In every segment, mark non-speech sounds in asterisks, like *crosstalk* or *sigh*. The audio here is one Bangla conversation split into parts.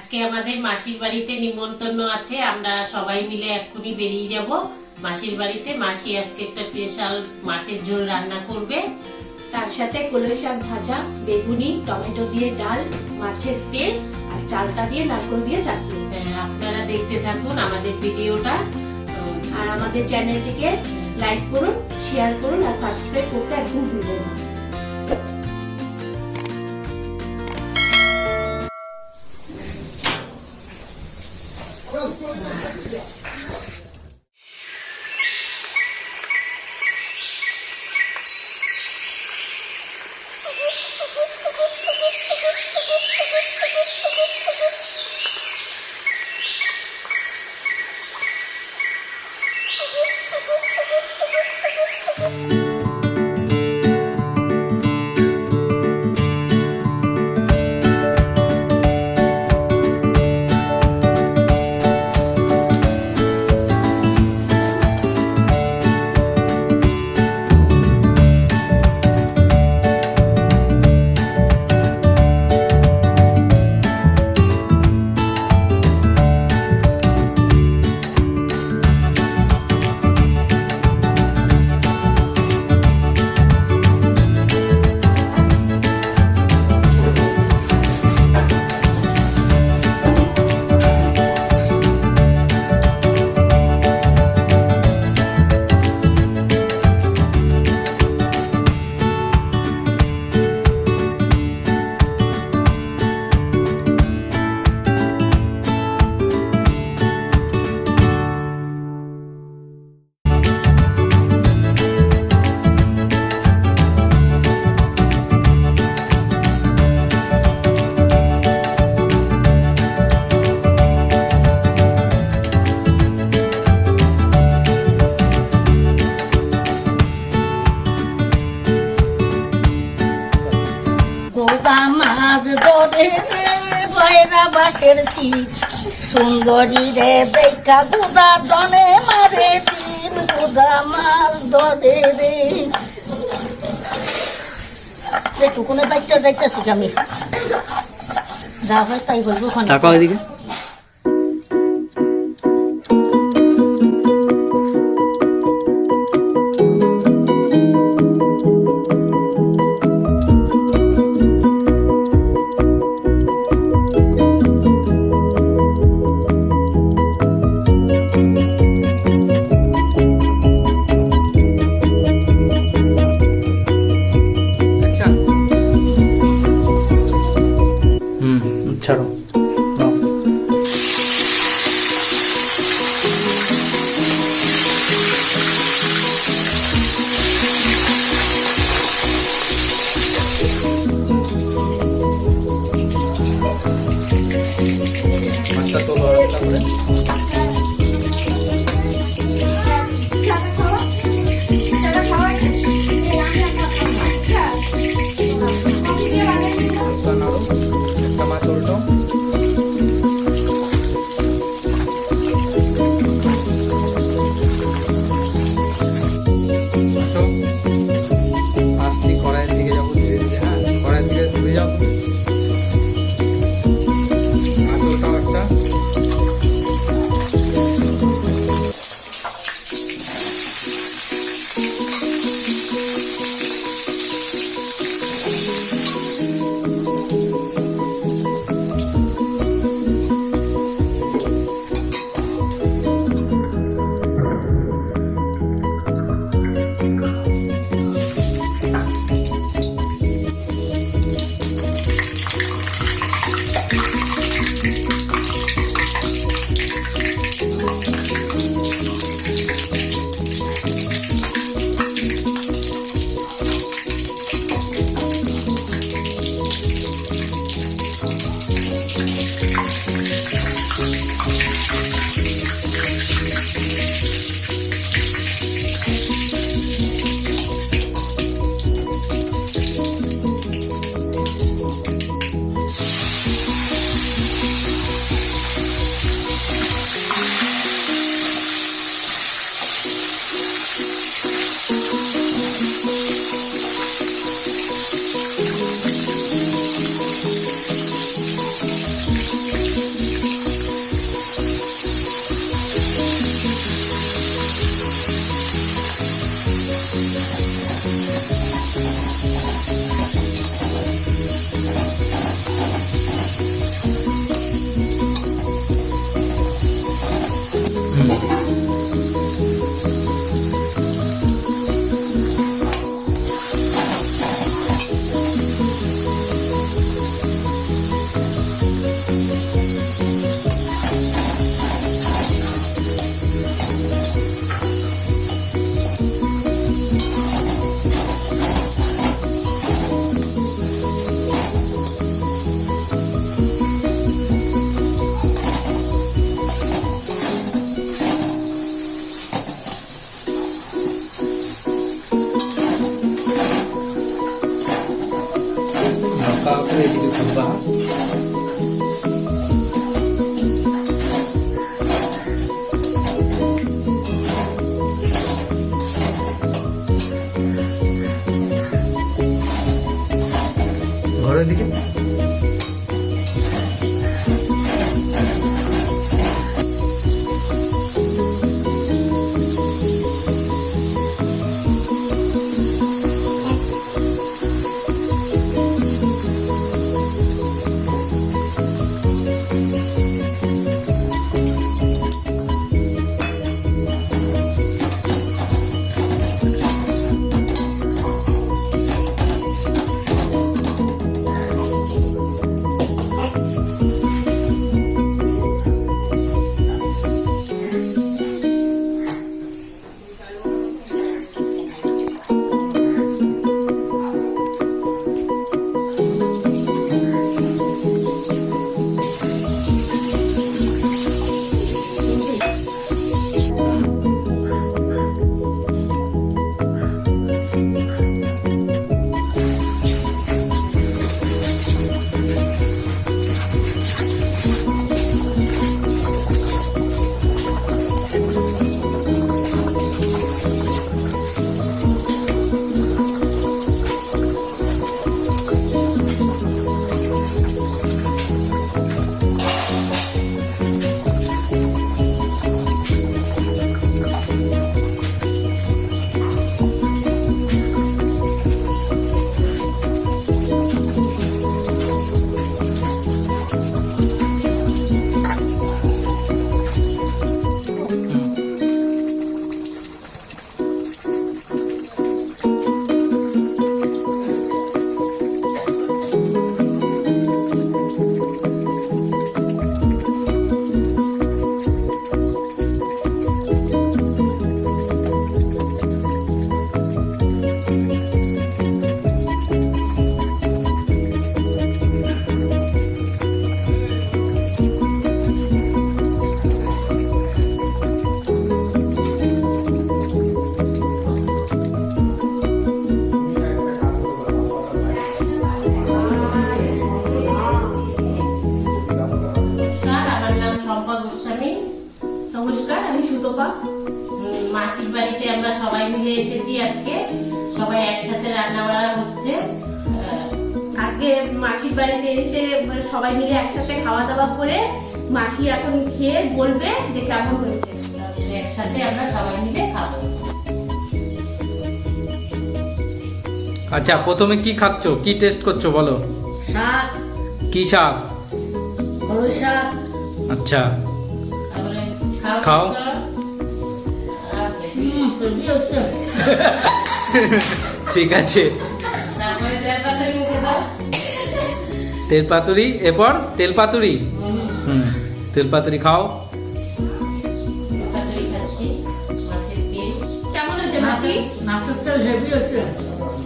আজকে আমাদের মাসির বাড়িতে নিমন্ত্রণ আছে আমরা সবাই মিলে এক্ষুনি বেরিয়ে যাব। মাসির বাড়িতে মাসি আজকে একটা স্পেশাল মাছের ঝোল রান্না করবে। তার সাথে কলই শাক ভাজা বেগুনি টমেটো দিয়ে ডাল মাছের তেল আর চালতা দিয়ে নারকেল দিয়ে চাটনি। আপনারা দেখতে থাকুন আমাদের ভিডিওটা। আর আমাদের চ্যানেলটিকে লাইক করুন শেয়ার করুন আর সাবস্ক্রাইব করতে একদম ভুলবেন না। ধরে রে পয়রা বাসের ছিপ, সুন্দরী রে দেখা গুদা দনে মারে টিম গুদা মাছ ধরে রে। টুকুনে যাইতেছি আমি? যা হয় তাই বলব ওখানে। তাকাও 这レビでこん。হচ্ছে আজকে মাসির বাড়িতে এসে মানে সবাই মিলে একসাথে খাওয়া দাওয়া করে মাসি এখন খেয়ে বলবে যে কেমন হয়েছে। একসাথে আমরা সবাই মিলে খাব। আচ্ছা প্রথমে কি খাচ্ছ? কি টেস্ট করছ বলো? শাক। কি শাক? হলুদ শাক। আচ্ছা। খাও *laughs* ঠিক আছে। তেল পাতুরি এরপর তেল পাতুরি। হুম তেল পাতুরি খাও।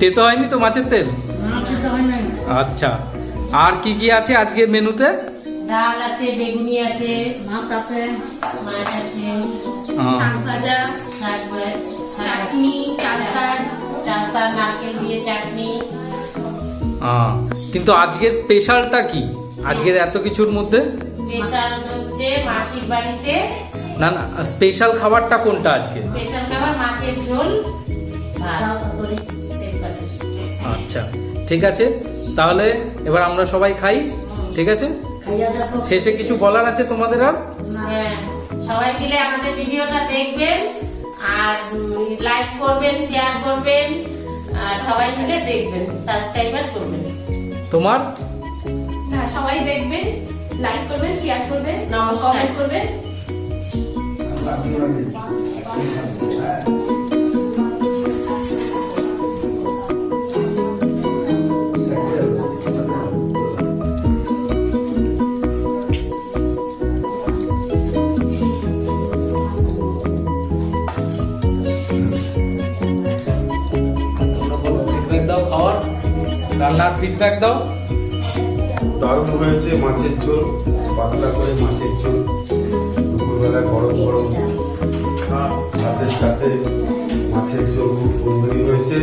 তেতো হয়নি তো মাছের তেল? আচ্ছা আর কি কি আছে আজকে মেনুতে? ডাল আছে বেগুনি আছে মাছ আছে মাছ আছে হ্যাঁ। শাক ভাজা শাক ভাজা, শাক চাটনি চালতার চালতা নারকেল দিয়ে চাটনি। হ্যাঁ। কিন্তু আজকের স্পেশালটা কি? আজকের এত কিছুর মধ্যে? স্পেশাল হচ্ছে মাসির বাড়িতে। না না স্পেশাল খাবারটা কোনটা আজকে? স্পেশাল খাবার মাছের ঝোল তেলপাতারি আচ্ছা ঠিক আছে। তাহলে এবার আমরা সবাই খাই ঠিক আছে? শেষে কিছু বলার আছে তোমাদের আর? হ্যাঁ সবাই মিলে আমাদের ভিডিওটা দেখবেন। আর লাইক করবেন শেয়ার করবেন আর সবাই মিলে দেখবেন সাবস্ক্রাইবার করবেন। তোমার? না সবাই দেখবেন লাইক করবেন শেয়ার করবেন নমস্কার। কমেন্ট করবেন। ফিডব্যাক দাও। দারুণ হয়েছে মাছের ঝোল পাতলা করে মাছের ঝোল। দুপুরবেলা গরম গরম খা সাথে সাথে মাছের ঝোল খুব সুন্দরই হয়েছে।